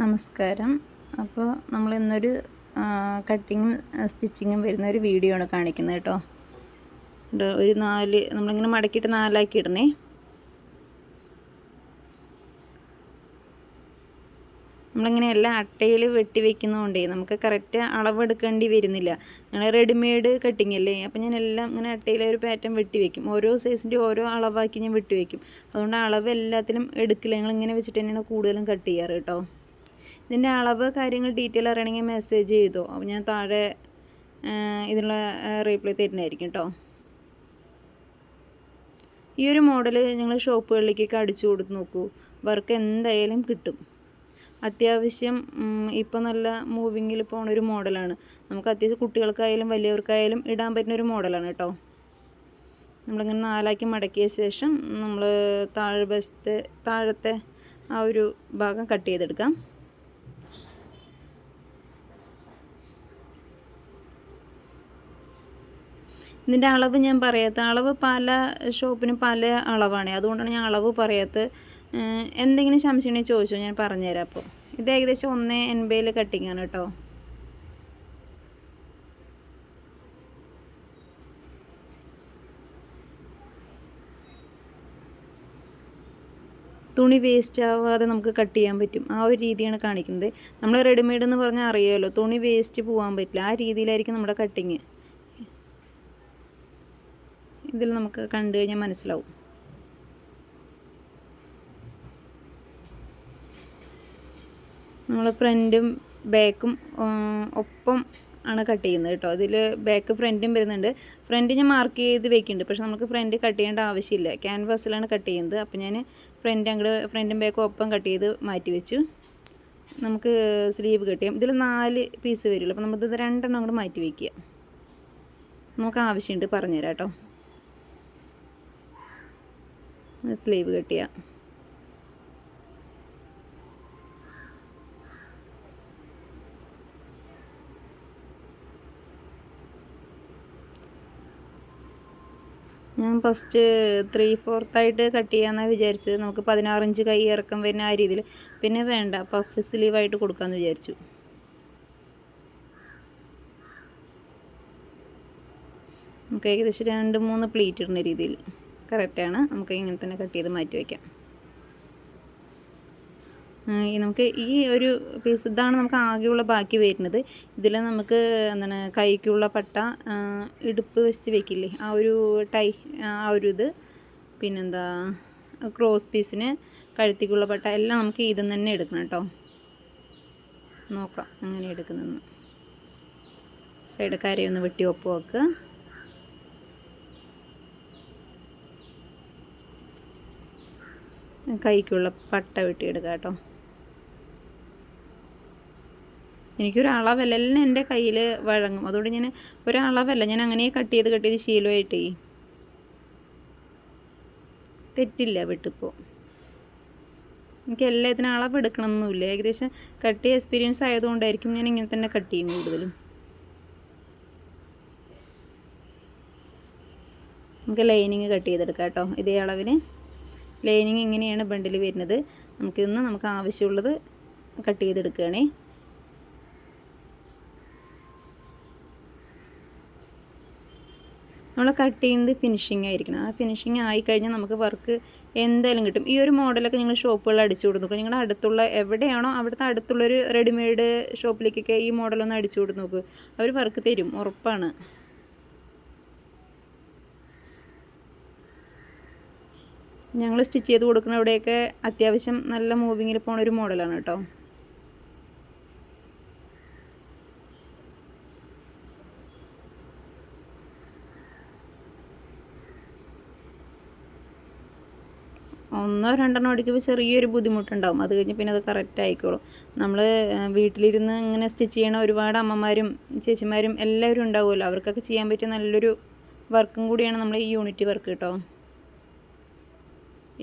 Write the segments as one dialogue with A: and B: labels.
A: നമസ്കാരം. അപ്പോൾ നമ്മൾ ഇന്നൊരു കട്ടിങ്ങും സ്റ്റിച്ചിങ്ങും വരുന്ന ഒരു വീഡിയോ ആണ് കാണിക്കുന്നത് കേട്ടോ. ഒരു നാല് നമ്മളിങ്ങനെ മടക്കിയിട്ട് നാലാക്കി ഇടണേ. നമ്മളിങ്ങനെ എല്ലാം അട്ടയിൽ വെട്ടി വെക്കുന്നതുകൊണ്ടേ നമുക്ക് കറക്റ്റ് അളവെടുക്കേണ്ടി വരുന്നില്ല. ഞങ്ങൾ റെഡിമെയ്ഡ് കട്ടിങ് അല്ലേ? അപ്പോൾ ഞാൻ എല്ലാം ഇങ്ങനെ അട്ടയിൽ ഒരു പാറ്റേൺ വെട്ടി വെക്കും. ഓരോ സൈസിന്റെ ഓരോ അളവാക്കി ഞാൻ വെട്ടി വെക്കും. അതുകൊണ്ട് അളവ് എല്ലാത്തിലും എടുക്കില്ല. ഞങ്ങൾ ഇങ്ങനെ വെച്ചിട്ട് തന്നെയാണ് കൂടുതലും കട്ട് ചെയ്യാറ് കേട്ടോ. ഇതിന്റെ അളവ് കാര്യങ്ങൾ ഡീറ്റെയിൽ അറിയണമെങ്കിൽ മെസ്സേജ് ചെയ്തോ. അപ്പോൾ ഞാൻ താഴെ ഇതിനുള്ള റീപ്ലൈ തരുന്നതായിരിക്കും കേട്ടോ ഈ ഒരു മോഡൽ ഞങ്ങൾ ഷോപ്പുകളിലേക്കൊക്കെ അടിച്ചു കൊടുത്ത് നോക്കൂ. വർക്ക് എന്തായാലും കിട്ടും. അത്യാവശ്യം ഇപ്പോൾ നല്ല മൂവിങ്ങിൽ പോണ ഒരു മോഡലാണ് നമുക്ക് അത്യാവശ്യം കുട്ടികൾക്കായാലും വലിയവർക്കായാലും ഇടാൻ പറ്റുന്ന ഒരു മോഡലാണ് കേട്ടോ നമ്മളിങ്ങനെ നാലാക്കി മടക്കിയ ശേഷം നമ്മൾ താഴെ ബസ്ത്തെ താഴത്തെ ആ ഒരു ഭാഗം കട്ട് ചെയ്തെടുക്കാം. ഇതിന്റെ അളവ് ഞാൻ പറയാത്ത അളവ് പല ഷോപ്പിനും പല അളവാണ്. അതുകൊണ്ടാണ് ഞാൻ അളവ് പറയാത്തത് എന്തെങ്കിലും സംശയം ചോദിച്ചോ ഞാൻ പറഞ്ഞുതരാം അപ്പോൾ ഇത് ഏകദേശം ഒന്ന് എൺപതിൽ കട്ടിങ് ആണ് കേട്ടോ. തുണി വേസ്റ്റ് ആവാതെ നമുക്ക് കട്ട് ചെയ്യാൻ പറ്റും. ആ ഒരു രീതിയാണ് കാണിക്കുന്നത്. നമ്മൾ റെഡിമെയ്ഡ് എന്ന് പറഞ്ഞാൽ അറിയാമല്ലോ തുണി വേസ്റ്റ് പോകാൻ പറ്റില്ല. ആ രീതിയിലായിരിക്കും നമ്മുടെ കട്ടിങ് ഇതിൽ നമുക്ക് കണ്ടു കഴിഞ്ഞാൽ മനസ്സിലാവും. നമ്മൾ ഫ്രണ്ടും ബാക്കും ഒപ്പം ആണ് കട്ട് ചെയ്യുന്നത് കേട്ടോ. അതിൽ ബാക്ക് ഫ്രണ്ടും വരുന്നുണ്ട്. ഫ്രണ്ട് ഞാൻ മാർക്ക് ചെയ്ത് വെക്കുന്നുണ്ട്. പക്ഷെ നമുക്ക് ഫ്രണ്ട് കട്ട് ചെയ്യേണ്ട ആവശ്യമില്ല. ക്യാൻവാസിലാണ് കട്ട് ചെയ്യുന്നത്. അപ്പോൾ ഞാൻ ഫ്രണ്ട് അങ്ങോട്ട് ഫ്രണ്ടും ബാക്കും ഒപ്പം കട്ട് ചെയ്ത് മാറ്റി വെച്ചു. നമുക്ക് സ്ലീവ് കട്ട് ചെയ്യാം. ഇതിൽ നാല് പീസ് വരുള്ളൂ. അപ്പോൾ നമുക്കിത് രണ്ടെണ്ണം അങ്ങോട്ട് മാറ്റി വയ്ക്കുക നമുക്ക് ആവശ്യമുണ്ട് പറഞ്ഞുതരാം കേട്ടോ. സ്ലീവ് കെട്ടിയ. ഞാൻ ഫസ്റ്റ് ത്രീ ഫോർത്തായിട്ട് കട്ട് ചെയ്യാമെന്നാണ് വിചാരിച്ചത്. നമുക്ക് പതിനാറിഞ്ച് കൈ ഇറക്കം വരുന്ന ആ രീതിയിൽ പിന്നെ വേണ്ട പഫ് സ്ലീവായിട്ട് കൊടുക്കാമെന്ന് വിചാരിച്ചു. നമുക്ക് ഏകദേശം രണ്ട് മൂന്ന് പ്ലീറ്റ് ഇടുന്ന രീതിയിൽ. കറക്റ്റാണ്. നമുക്ക് ഇങ്ങനെ തന്നെ കട്ട് ചെയ്ത് മാറ്റി വയ്ക്കാം നമുക്ക് ഈ ഒരു പീസ് ഇതാണ് നമുക്ക് ആകെയുള്ള ബാക്കി വരുന്നത്. ഇതിൽ നമുക്ക് എന്താണ് കൈക്കുള്ള പട്ട ഇടുപ്പ് വെച്ച് വെക്കില്ലേ? ആ ഒരു ടൈ ആ ഒരു ഇത്. പിന്നെന്താ ക്രോസ് പീസിന് കഴുത്തിക്കുള്ള പട്ട. എല്ലാം നമുക്ക് ഇതിൽ തന്നെ എടുക്കണം കേട്ടോ. നോക്കാം അങ്ങനെ എടുക്കുന്നതെന്ന്. സൈഡ് കരയൊന്ന് വെട്ടി ഒപ്പ് വെക്കുക കൈക്കുള്ള പട്ട വെട്ടിയെടുക്കാം കേട്ടോ. എനിക്കൊരു അളവല്ല എല്ലാം എന്റെ കയ്യിൽ വഴങ്ങും. അതുകൊണ്ട് ഞാൻ ഒരളവല്ല ഞാൻ അങ്ങനെ കട്ട് ചെയ്ത് കട്ട് ചെയ്ത് ശീലമായിട്ടേ. തെറ്റില്ല വിട്ടിപ്പോൾ എനിക്ക് എല്ലാത്തിനും അളവ് എടുക്കണമെന്നൊന്നുമില്ല ഏകദേശം കട്ട് ചെയ്ത് എക്സ്പീരിയൻസ് ആയതുകൊണ്ടായിരിക്കും ഞാൻ ഇങ്ങനെ തന്നെ കട്ട് ചെയ്യും കൂടുതലും. നമുക്ക് ലൈനിങ് കട്ട് ചെയ്തെടുക്കാം കേട്ടോ ഇതേ അളവിന്. ലൈനിങ് ഇങ്ങനെയാണ് ബണ്ടിൽ വരുന്നത്. നമുക്കിന്ന് നമുക്ക് ആവശ്യമുള്ളത് കട്ട് ചെയ്തെടുക്കുകയാണേ. നമ്മൾ കട്ട് ചെയ്യുന്നത് ഫിനിഷിംഗ് ആയിരിക്കണം. ആ ഫിനിഷിംഗ് ആയിക്കഴിഞ്ഞാൽ നമുക്ക് വർക്ക് എന്തായാലും കിട്ടും. ഈ ഒരു മോഡലൊക്കെ നിങ്ങൾ ഷോപ്പുകളിൽ അടിച്ചു കൊടുത്തു നിങ്ങളുടെ അടുത്തുള്ള എവിടെയാണോ അവിടുത്തെ അടുത്തുള്ളൊരു റെഡിമെയ്ഡ് ഷോപ്പിലേക്കൊക്കെ ഈ മോഡലൊന്ന് അടിച്ചു കൊടുത്ത് നോക്ക്. അവർ വർക്ക് തരും. ഉറപ്പാണ്. ഞങ്ങൾ സ്റ്റിച്ച് ചെയ്ത് കൊടുക്കുന്ന ഇവിടെയൊക്കെ അത്യാവശ്യം നല്ല മൂവിങ്ങിൽ പോണ ഒരു മോഡലാണ് കേട്ടോ. ഒന്നോ രണ്ടെണ്ണോ അടിക്കുമ്പോൾ ചെറിയൊരു ബുദ്ധിമുട്ടുണ്ടാവും. അത് കഴിഞ്ഞ് പിന്നെ അത് കറക്റ്റ് ആയിക്കോളും. നമ്മൾ വീട്ടിലിരുന്ന് ഇങ്ങനെ സ്റ്റിച്ച് ചെയ്യണ ഒരുപാട് അമ്മമാരും ചേച്ചിമാരും എല്ലാവരും ഉണ്ടാവുമല്ലോ. അവർക്കൊക്കെ ചെയ്യാൻ പറ്റിയ നല്ലൊരു വർക്കും കൂടിയാണ് നമ്മൾ ഈ യൂണിറ്റ് വർക്ക് കേട്ടോ.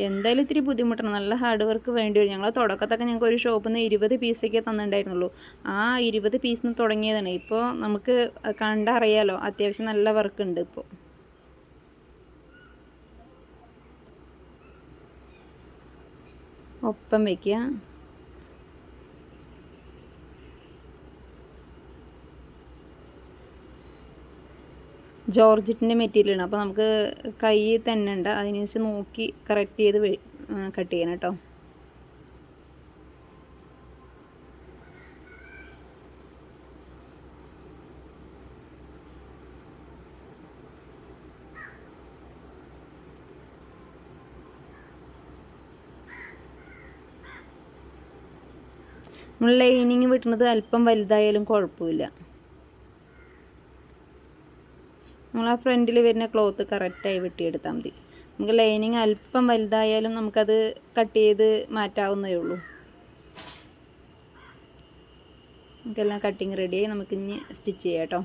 A: എന്തായാലും ഇത്തിരി ബുദ്ധിമുട്ടാണ്. നല്ല ഹാർഡ് വർക്ക് വേണ്ടി വരും. ഞങ്ങൾ തുടക്കത്തൊക്കെ ഞങ്ങൾക്ക് ഒരു ഷോപ്പിൽ നിന്ന് ഇരുപത് പീസൊക്കെ തന്നിട്ടുണ്ടായിരുന്നുള്ളൂ. ആ ഇരുപത് പീസിൽ നിന്ന് തുടങ്ങിയതാണ്. ഇപ്പോൾ നമുക്ക് കണ്ടറിയാലോ അത്യാവശ്യം നല്ല വർക്ക് ഉണ്ട് ഇപ്പോൾ ഒപ്പം വയ്ക്കുക ജോർജറ്റിന്റെ മെറ്റീരിയലാണ്. അപ്പോൾ നമുക്ക് കൈ തന്നെ ഉണ്ട്. അതിനനുസരിച്ച് നോക്കി കറക്റ്റ് ചെയ്ത് കട്ട് ചെയ്യണം കേട്ടോ. നമ്മൾ ലൈനിങ് വിട്ടുന്നത് അല്പം വലുതായാലും കുഴപ്പമില്ല. നമ്മൾ ആ ഫ്രണ്ടിൽ വരുന്ന ക്ലോത്ത് കറക്റ്റായി വെട്ടിയെടുത്താൽ മതി. നമുക്ക് ലൈനിങ് അല്പം വലുതായാലും നമുക്കത് കട്ട് ചെയ്ത് മാറ്റാവുന്നേ ഉള്ളൂ. നമുക്കെല്ലാം കട്ടിങ് റെഡിയായി നമുക്കിനി സ്റ്റിച്ച് ചെയ്യാം കേട്ടോ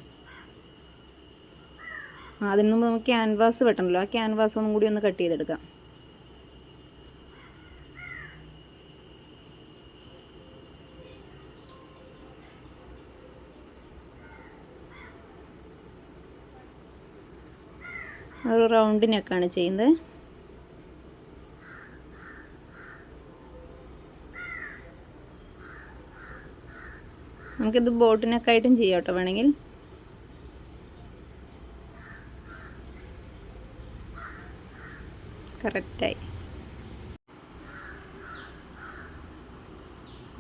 A: അതിന് മുമ്പ് നമുക്ക് ക്യാൻവാസ് വെട്ടണമല്ലോ ആ ക്യാൻവാസ് ഒന്നും കൂടി ഒന്ന് കട്ട് ചെയ്തെടുക്കാം ഒരു റൗണ്ട് ചെയ്യുന്നത്. നമുക്കിത് ബോട്ട് നെക്കായിട്ടും ചെയ്യാം കേട്ടോ വേണമെങ്കിൽ. കറക്റ്റായി.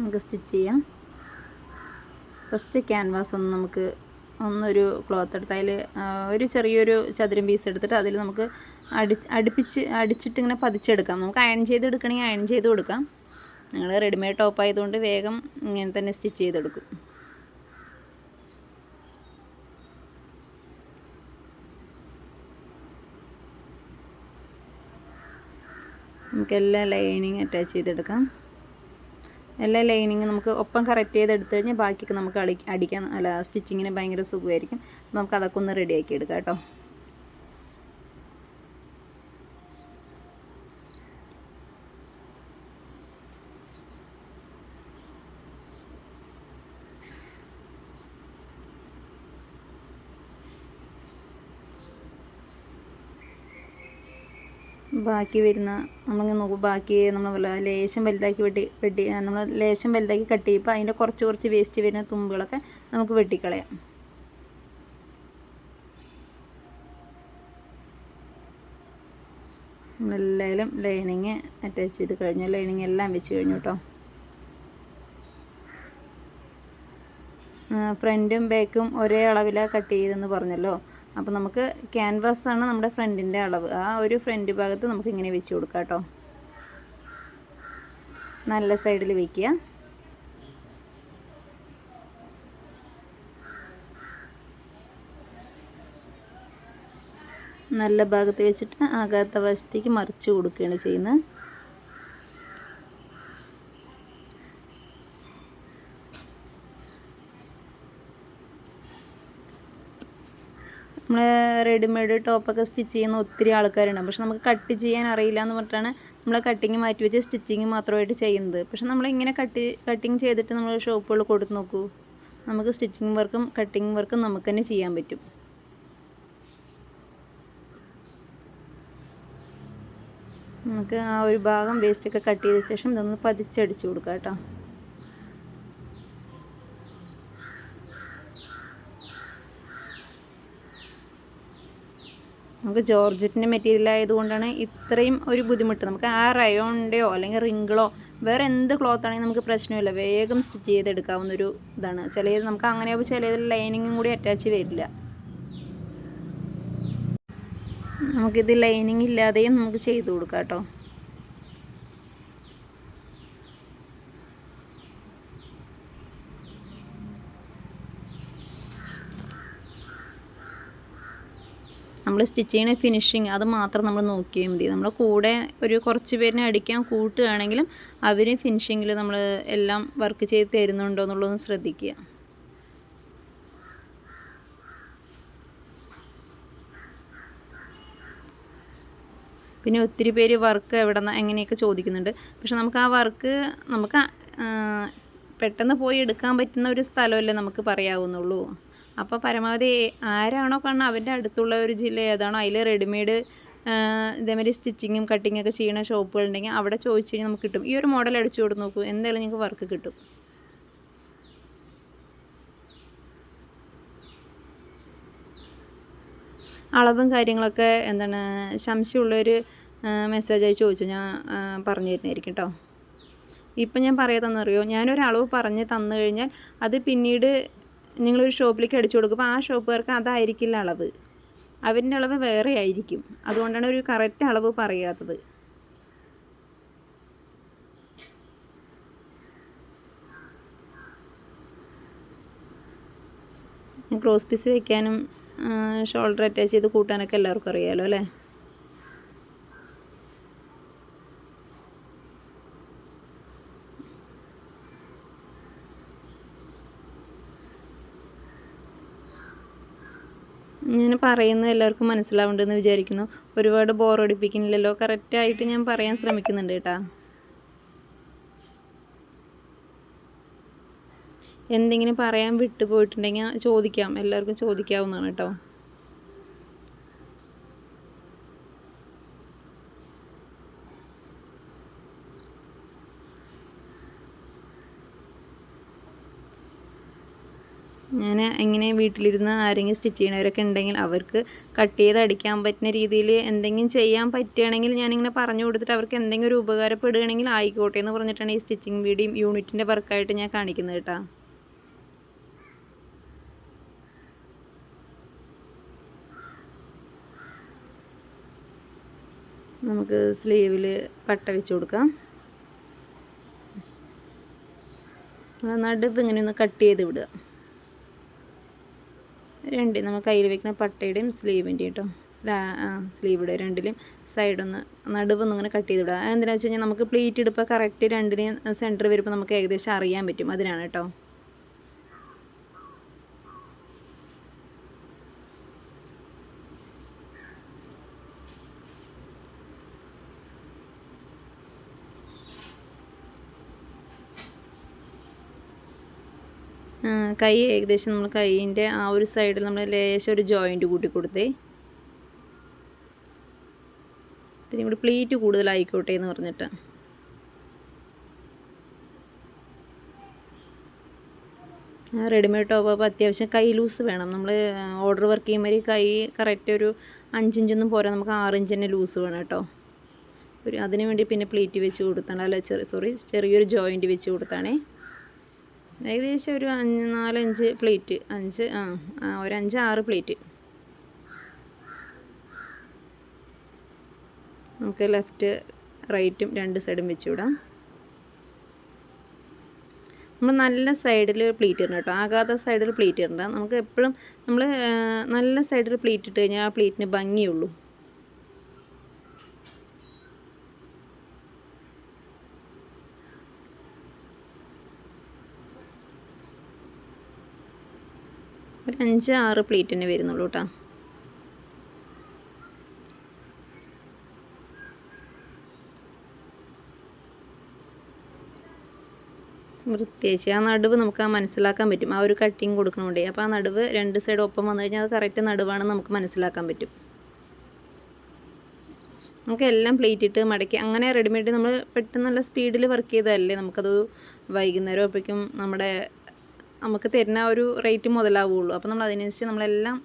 A: നമുക്ക് സ്റ്റിച്ച് ചെയ്യാം. ഫസ്റ്റ് ക്യാൻവാസ് ഒന്ന് നമുക്ക് ഒന്നൊരു ക്ലോത്ത് എടുത്ത് അതിൽ ഒരു ചെറിയൊരു ചതുരം പീസ് എടുത്തിട്ട് അതിൽ നമുക്ക് അടി അടുപ്പിച്ച് അടിച്ചിട്ട് ഇങ്ങനെ പതിച്ചെടുക്കാം. നമുക്ക് അയൺ ചെയ്തെടുക്കണമെങ്കിൽ അയൺ ചെയ്ത് കൊടുക്കാം. ഞങ്ങൾ റെഡിമെയ്ഡ് ടോപ്പ് ആയതുകൊണ്ട് വേഗം ഇങ്ങനെ തന്നെ സ്റ്റിച്ച് ചെയ്തെടുക്കും. നമുക്കെല്ലാം ലൈനിങ് അറ്റാച്ച് ചെയ്തെടുക്കാം. എല്ലാ ലൈനിങ്ങും നമുക്ക് ഒപ്പം കറക്റ്റ് ചെയ്ത് എടുത്തു കഴിഞ്ഞാൽ ബാക്കിയൊക്കെ നമുക്ക് അടി അടിക്കാൻ അല്ല സ്റ്റിച്ചിങ്ങിന് ഭയങ്കര സുഖമായിരിക്കും. നമുക്ക് അതൊക്കെ ഒന്ന് റെഡിയാക്കി എടുക്കാം കേട്ടോ. ബാക്കി വരുന്ന നമ്മളിങ്ങനെ നോക്കും ബാക്കി നമ്മൾ ലേശം വലുതാക്കി വെട്ടി വെട്ടി നമ്മൾ ലേശം വലുതാക്കി കട്ട് ചെയ്യുമ്പോൾ അതിന്റെ കുറച്ച് കുറച്ച് വേസ്റ്റ് വരുന്ന തുമ്പുകളൊക്കെ നമുക്ക് വെട്ടിക്കളയാം. നമ്മളെല്ലാവരും ലൈനിങ് അറ്റാച്ച് ചെയ്ത് കഴിഞ്ഞു ലൈനിങ് എല്ലാം വെച്ച് കഴിഞ്ഞു കേട്ടോ ഫ്രണ്ടും ബാക്കും ഒരേ അളവിലാണ് കട്ട് ചെയ്തെന്ന് പറഞ്ഞല്ലോ. അപ്പോൾ നമുക്ക് ക്യാൻവാസ് ആണ് നമ്മുടെ ഫ്രണ്ടിന്റെ അളവ്. ആ ഒരു ഫ്രണ്ട് ഭാഗത്ത് നമുക്ക് ഇങ്ങനെ വെച്ച് കൊടുക്കാം കേട്ടോ. നല്ല സൈഡിൽ വയ്ക്കുക നല്ല ഭാഗത്ത് വെച്ചിട്ട് ആകാത്ത വശത്തേക്ക് മറിച്ച് കൊടുക്കുകയാണ് ചെയ്യുന്നത്. റെഡിമെയ്ഡ് ടോപ്പൊക്കെ സ്റ്റിച്ച് ചെയ്യുന്ന ഒത്തിരി ആൾക്കാരുണ്ട്. പക്ഷെ നമുക്ക് കട്ട് ചെയ്യാൻ അറിയില്ല എന്ന് പറഞ്ഞിട്ടാണ് നമ്മൾ കട്ടിങ് മാറ്റി വെച്ച് സ്റ്റിച്ചിങ് മാത്രമായിട്ട് ചെയ്യുന്നത്. പക്ഷെ നമ്മൾ ഇങ്ങനെ കട്ട് കട്ടിങ് ചെയ്തിട്ട് നമ്മൾ ഷോപ്പുകളിൽ കൊടുത്ത് നോക്കൂ. നമുക്ക് സ്റ്റിച്ചിങ് വർക്കും കട്ടിങ് വർക്കും നമുക്ക് തന്നെ ചെയ്യാൻ പറ്റും. നമുക്ക് ആ ഒരു ഭാഗം വേസ്റ്റൊക്കെ കട്ട് ചെയ്ത ശേഷം ഇതൊന്ന് പതിച്ചടിച്ചു കൊടുക്കാം കേട്ടോ നമുക്ക് ജോർജറ്റിന്റെ മെറ്റീരിയൽ ആയതുകൊണ്ടാണ് ഇത്രയും ഒരു ബുദ്ധിമുട്ട്. നമുക്ക് ആ റയോണിന്റെയോ അല്ലെങ്കിൽ റിങ്കിളോ വേറെ എന്ത് ക്ലോത്ത് ആണെങ്കിലും നമുക്ക് പ്രശ്നമില്ല. വേഗം സ്റ്റിച്ച് ചെയ്തെടുക്കാവുന്ന ഒരു ഇതാണ്. ചിലത് നമുക്ക് അങ്ങനെ ആകുമ്പോൾ ചിലതിൽ ലൈനിങ്ങും കൂടി അറ്റാച്ച് വരില്ല. നമുക്കിത് ലൈനിങ് ഇല്ലാതെയും നമുക്ക് ചെയ്ത് കൊടുക്കാം കേട്ടോ. സ്റ്റിച്ച് ചെയ്യുന്ന ഫിനിഷിങ് അത് മാത്രം നമ്മൾ നോക്കിയാൽ മതി. നമ്മുടെ കൂടെ ഒരു കുറച്ച് പേരിനെ അടിക്കാൻ കൂട്ടുകയാണെങ്കിലും അവരും ഫിനിഷിങ്ങിൽ നമ്മൾ എല്ലാം വർക്ക് ചെയ്ത് തരുന്നുണ്ടോ എന്നുള്ളതൊന്ന് ശ്രദ്ധിക്കുക. പിന്നെ ഒത്തിരി പേര് വർക്ക് എവിടെ നിന്ന് എങ്ങനെയൊക്കെ ചോദിക്കുന്നുണ്ട്. പക്ഷെ നമുക്ക് ആ വർക്ക് നമുക്ക് പെട്ടെന്ന് പോയി എടുക്കാൻ പറ്റുന്ന ഒരു സ്ഥലമല്ലേ നമുക്ക് പറയാവുന്നുള്ളൂ. അപ്പോൾ പരമാവധി ആരാണോ കാരണം അവന്റെ അടുത്തുള്ള ഒരു ജില്ല ഏതാണോ അതിൽ റെഡിമെയ്ഡ് ഇതേമാതിരി സ്റ്റിച്ചിങ്ങും കട്ടിങ്ങും ഒക്കെ ചെയ്യുന്ന ഷോപ്പുകളുണ്ടെങ്കിൽ അവിടെ ചോദിച്ചു കഴിഞ്ഞാൽ നമുക്ക് കിട്ടും. ഈ ഒരു മോഡൽ അടിച്ചു കൊടുത്ത് നോക്കൂ എന്തായാലും നിങ്ങൾക്ക് വർക്ക് കിട്ടും. അളവും കാര്യങ്ങളൊക്കെ എന്താണ് സംശയമുള്ളൊരു മെസ്സേജായി ചോദിച്ചു. ഞാൻ പറഞ്ഞു തരുന്നതായിരിക്കും കേട്ടോ ഇപ്പം ഞാൻ പറയാതെന്നറിയോ ഞാനൊരളവ് പറഞ്ഞ് തന്നു കഴിഞ്ഞാൽ അത് പിന്നീട് നിങ്ങളൊരു ഷോപ്പിലേക്ക് അടിച്ചു കൊടുക്കും. അപ്പോൾ ആ ഷോപ്പുകാർക്ക് അതായിരിക്കില്ല അളവ്. അവരിന്റെ അളവ് വേറെ ആയിരിക്കും. അതുകൊണ്ടാണ് ഒരു കറക്റ്റ് അളവ് പറയാത്തത്. ക്രോസ് പീസ് വെക്കാനും ഷോൾഡർ അറ്റാച്ച് ചെയ്ത് കൂട്ടാനൊക്കെ എല്ലാവർക്കും അറിയാമല്ലോ അല്ലേ ഞാൻ പറയുന്നത് എല്ലാവർക്കും മനസ്സിലാവുന്നുണ്ടെന്ന് വിചാരിക്കുന്നു. ഒരുപാട് ബോറടിപ്പിക്കുന്നില്ലല്ലോ കറക്റ്റായിട്ട് ഞാൻ പറയാൻ ശ്രമിക്കുന്നുണ്ട് കേട്ടാ. എന്തെങ്കിലും പറയാൻ വിട്ടുപോയിട്ടുണ്ടെങ്കിൽ ചോദിക്കാം. എല്ലാവർക്കും ചോദിക്കാവുന്നതാണ് കേട്ടോ. ഞാൻ ഇങ്ങനെ വീട്ടിലിരുന്ന് ആരെങ്കിലും സ്റ്റിച്ച് ചെയ്യണവരൊക്കെ ഉണ്ടെങ്കിൽ അവർക്ക് കട്ട് ചെയ്ത് അടിക്കാൻ പറ്റുന്ന രീതിയിൽ എന്തെങ്കിലും ചെയ്യാൻ പറ്റുകയാണെങ്കിൽ ഞാനിങ്ങനെ പറഞ്ഞു കൊടുത്തിട്ട് അവർക്ക് എന്തെങ്കിലും ഒരു ഉപകാരപ്പെടുകയാണെങ്കിൽ ആയിക്കോട്ടെ എന്ന് പറഞ്ഞിട്ടാണ് ഈ സ്റ്റിച്ചിങ് വീഡിയോയും യൂണിറ്റിന്റെ വർക്കായിട്ട് ഞാൻ കാണിക്കുന്നത് കേട്ടോ. നമുക്ക് സ്ലീവിൽ പട്ട വെച്ച് കൊടുക്കാം. നടുപ്പ് ഇങ്ങനെ ഒന്ന് കട്ട് ചെയ്ത് വിടുക. രണ്ട് നമ്മൾ കയ്യിൽ വെക്കുന്ന പട്ടയുടെയും സ്ലീവിന്റെയും കേട്ടോ സ്ലാ സ്ലീവിടെ രണ്ടിലും സൈഡൊന്ന് നടുവൊന്നും ഇങ്ങനെ കട്ട് ചെയ്ത് വിടുക എന്തിനാണെന്ന് വെച്ച് കഴിഞ്ഞാൽ നമുക്ക് പ്ലീറ്റ് ഇടുമ്പോൾ കറക്റ്റ് രണ്ടിനെയും സെന്റർ വരുമ്പോൾ നമുക്ക് ഏകദേശം അറിയാൻ പറ്റും. അതിനാണ് കേട്ടോ കൈ ഏകദേശം നമ്മൾ കൈയിന്റെ ആ ഒരു സൈഡിൽ നമ്മൾ ലേശം ഒരു ജോയിന്റ് കൂട്ടി കൊടുത്തേ. ഇത്തിരി കൂടി പ്ലീറ്റ് കൂടുതലായിക്കോട്ടെ എന്ന് പറഞ്ഞിട്ട്. റെഡിമെയ്ഡ് ടോപ്പ് അപ്പോൾ അത്യാവശ്യം കൈ ലൂസ് വേണം. നമ്മൾ ഓർഡർ വർക്ക് ചെയ്യുന്ന ചെയ്യുമ്പോൾ കൈ കറക്റ്റ് ഒരു അഞ്ചിഞ്ചൊന്നും പോരാ. നമുക്ക് ആറിഞ്ച് തന്നെ ലൂസ് വേണം കേട്ടോ. ഒരു അതിന് വേണ്ടി പിന്നെ പ്ലീറ്റ് വെച്ച് കൊടുത്താണ്. അല്ല ചെറിയ സോറി ചെറിയൊരു ജോയിന്റ് വെച്ച് കൊടുത്താണേ. ഏകദേശം ഒരു അഞ്ച് നാലഞ്ച് പ്ലേറ്റ്. അഞ്ച് ആ ഒരു അഞ്ച് ആറ് പ്ലേറ്റ്. നമുക്ക് ലെഫ്റ്റ് റൈറ്റും രണ്ട് സൈഡും വെച്ച് വിടാം നമ്മൾ നല്ല സൈഡിൽ പ്ലീറ്റ് ഇടണം കേട്ടോ. ആകാത്ത സൈഡിൽ പ്ലീറ്റ് ഇടണ്ട. നമുക്ക് എപ്പോഴും നമ്മൾ നല്ല സൈഡിൽ പ്ലീറ്റ് ഇട്ട് കഴിഞ്ഞാൽ ആ പ്ലീറ്റിന് ഭംഗിയുള്ളൂ. ഒരു അഞ്ച് ആറ് പ്ലേറ്റ് തന്നെ വരുന്നുള്ളൂ കേട്ടോ വൃത്തിയാച്ച് ആ നടുവ് നമുക്ക് ആ മനസ്സിലാക്കാൻ പറ്റും. ആ ഒരു കട്ടിങ് കൊടുക്കണോണ്ടേ. അപ്പോൾ ആ നടുവ് രണ്ട് സൈഡ് ഒപ്പം വന്നു കഴിഞ്ഞാൽ അത് കറക്റ്റ് നടുവാണെന്ന് നമുക്ക് മനസ്സിലാക്കാൻ പറ്റും. നമുക്ക് എല്ലാം പ്ലേറ്റ് ഇട്ട് മടക്കി അങ്ങനെ റെഡിമെയ്ഡ് നമ്മൾ പെട്ടെന്ന് നല്ല സ്പീഡിൽ വർക്ക് ചെയ്തതല്ലേ നമുക്കത് വൈകുന്നേരം അപ്പോഴേക്കും നമ്മുടെ നമുക്ക് തരുന്ന ഒരു റേറ്റ് മുതലാവുള്ളൂ. അപ്പോൾ നമ്മൾ അതിനനുസരിച്ച് നമ്മളെല്ലാം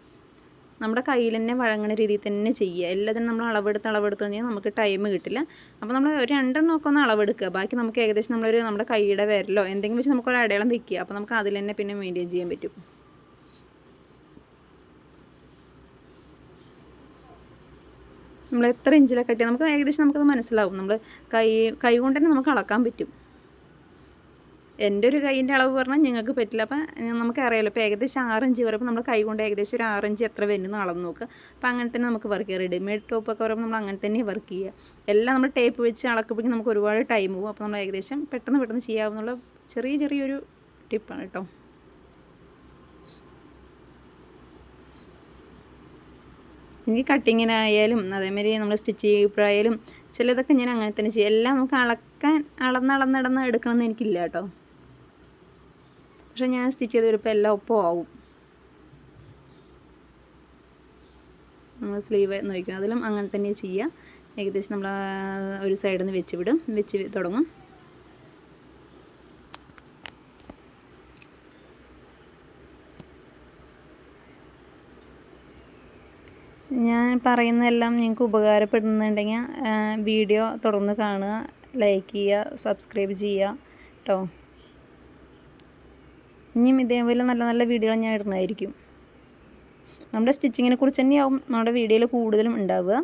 A: നമ്മുടെ കയ്യിൽ തന്നെ വഴങ്ങുന്ന രീതിയിൽ തന്നെ ചെയ്യുക. എല്ലാത്തിനും നമ്മൾ അളവെടുത്ത് അളവെടുത്ത് കഴിഞ്ഞാൽ നമുക്ക് ടൈം കിട്ടില്ല. അപ്പോൾ നമ്മൾ ഒരു രണ്ടെണ്ണം ഒക്കെ ഒന്ന് അളവെടുക്കുക. ബാക്കി നമുക്ക് ഏകദേശം നമ്മളൊരു നമ്മുടെ കൈയുടെ വിരലോ എന്തെങ്കിലും വെച്ച് നമുക്കൊരു അടയാളം വെക്കുക. അപ്പോൾ നമുക്ക് അതിൽ തന്നെ പിന്നെ മെയിന്റെയിൻ ചെയ്യാൻ പറ്റും. നമ്മൾ എത്ര ഇഞ്ചിലൊക്കെ കട്ടിയാൽ നമുക്ക് ഏകദേശം നമുക്കത് മനസ്സിലാവും. നമ്മൾ കൈ കൈ കൊണ്ട് തന്നെ നമുക്ക് അളക്കാൻ പറ്റും. എന്റെ ഒരു കൈയിന്റെ അളവ് പറഞ്ഞാൽ നിങ്ങൾക്ക് പറ്റില്ല. അപ്പം നമുക്ക് അറിയാലോ ഇപ്പോൾ ഏകദേശം ആറഞ്ച് വരുമ്പോൾ നമ്മൾ കൈ കൊണ്ട് ഏകദേശം ഒരു ആറഞ്ച് എത്ര വരുന്ന അളന്ന് നോക്കുക അപ്പോൾ അങ്ങനെ തന്നെ നമുക്ക് വർക്ക് ചെയ്യാം. റെഡിമെയ്ഡ് ടോപ്പൊക്കെ പറയുമ്പോൾ നമ്മൾ അങ്ങനെ തന്നെ വർക്ക് ചെയ്യുക എല്ലാം നമ്മൾ ടേപ്പ് വെച്ച് അളക്കുമ്പോഴേക്കും നമുക്ക് ഒരുപാട് ടൈം പോകും അപ്പോൾ നമ്മൾ ഏകദേശം പെട്ടെന്ന് പെട്ടെന്ന് ചെയ്യാവുന്നുള്ള ചെറിയ ചെറിയൊരു ടിപ്പാണ് കേട്ടോ എനിക്ക് കട്ടിങ്ങിനായാലും അതേമാതിരി നമ്മൾ സ്റ്റിച്ച് ചെയ്യുമ്പോഴായാലും ചിലതൊക്കെ ഞാൻ അങ്ങനെ തന്നെ ചെയ്യും. എല്ലാം നമുക്ക് അളക്കാൻ അളന്നളന്നടന്ന് എടുക്കണമെന്ന് എനിക്കില്ല കേട്ടോ പക്ഷെ ഞാൻ സ്റ്റിച്ച് ചെയ്ത് വരുമ്പോൾ എല്ലാം ഒപ്പം ആവും. നമ്മൾ സ്ലീവ് നോക്കും അതിലും അങ്ങനെ തന്നെ ചെയ്യുക ഏകദേശം നമ്മൾ ഒരു സൈഡിൽ നിന്ന് വെച്ച് വിടും. വെച്ച് തുടങ്ങും. ഞാൻ പറയുന്നതെല്ലാം നിങ്ങൾക്ക് ഉപകാരപ്പെടുന്നുണ്ടെങ്കിൽ വീഡിയോ തുടർന്ന് കാണുക ലൈക്ക് ചെയ്യുക സബ്സ്ക്രൈബ് ചെയ്യുക കേട്ടോ ഇനിയും ഇതേപോലെ നല്ല നല്ല വീഡിയോകൾ ഞാൻ ഇടുന്നതായിരിക്കും. നമ്മുടെ സ്റ്റിച്ചിങ്ങിനെ കുറിച്ച് തന്നെയാവും നമ്മുടെ വീഡിയോയിൽ കൂടുതലും ഉണ്ടാവുക.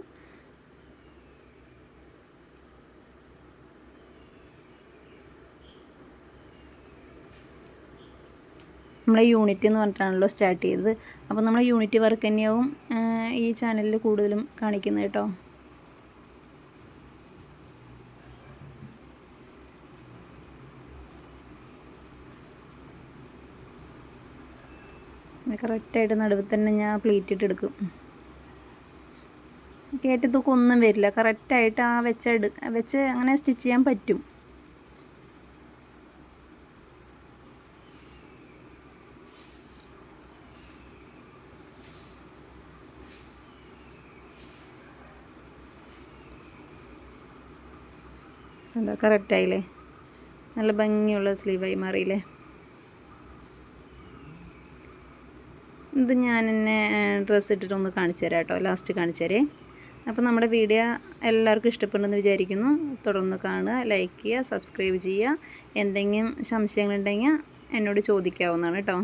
A: നമ്മളെ യൂണിറ്റ് എന്ന് പറഞ്ഞിട്ടാണല്ലോ സ്റ്റാർട്ട് ചെയ്തത്. അപ്പോൾ നമ്മളെ യൂണിറ്റ് വർക്ക് തന്നെയാവും ഈ ചാനലിൽ കൂടുതലും കാണിക്കുന്നത് കേട്ടോ. കറക്റ്റായിട്ട് നടുവിൽ തന്നെ ഞാൻ പ്ലേറ്റ് ഇട്ട് എടുക്കും. കയറ്റി തൂക്കം ഒന്നും വരില്ല. കറക്റ്റായിട്ട് ആ വെച്ച എടു വെച്ച് അങ്ങനെ സ്റ്റിച്ച് ചെയ്യാൻ പറ്റും. കറക്റ്റായില്ലേ? നല്ല ഭംഗിയുള്ള സ്ലീവായി മാറിയില്ലേ? ഇത് ഞാൻ എന്നെ ഡ്രസ്സ് ഇട്ടിട്ടൊന്ന് കാണിച്ചു തരാം കേട്ടോ. ലാസ്റ്റ് കാണിച്ചു തരേ. അപ്പോൾ നമ്മുടെ വീഡിയോ എല്ലാവർക്കും ഇഷ്ടപ്പെടുമെന്ന് വിചാരിക്കുന്നു. തുടർന്ന് കാണുക ലൈക്ക് ചെയ്യുക സബ്സ്ക്രൈബ് ചെയ്യുക. എന്തെങ്കിലും സംശയങ്ങളുണ്ടെങ്കിൽ എന്നോട് ചോദിക്കാവുന്നതാണ് കേട്ടോ.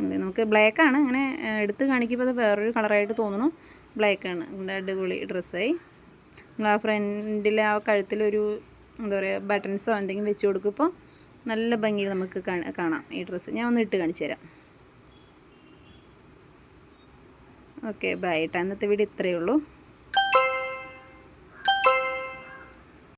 A: അതെ നമുക്ക് ബ്ലാക്കാണ് അങ്ങനെ എടുത്ത് കാണിക്കുമ്പോൾ അത് വേറൊരു കളറായിട്ട് തോന്നുന്നു. ബ്ലാക്കാണ് അടിപൊളി ഡ്രസ്സായി നമ്മൾ ആ ഫ്രണ്ടിൽ ആ കഴുത്തിലൊരു എന്താ പറയുക ബട്ടൺസോ എന്തെങ്കിലും വെച്ച് കൊടുക്കുമ്പോൾ നല്ല ഭംഗിയിൽ നമുക്ക് കാണാം ഈ ഡ്രസ്സ് ഞാൻ ഒന്ന് ഇട്ട് കാണിച്ചു തരാം. Okay bye. കേട്ടോ ഇന്നത്തെ വീഡിയോ ഇത്രയേ ഉള്ളൂ.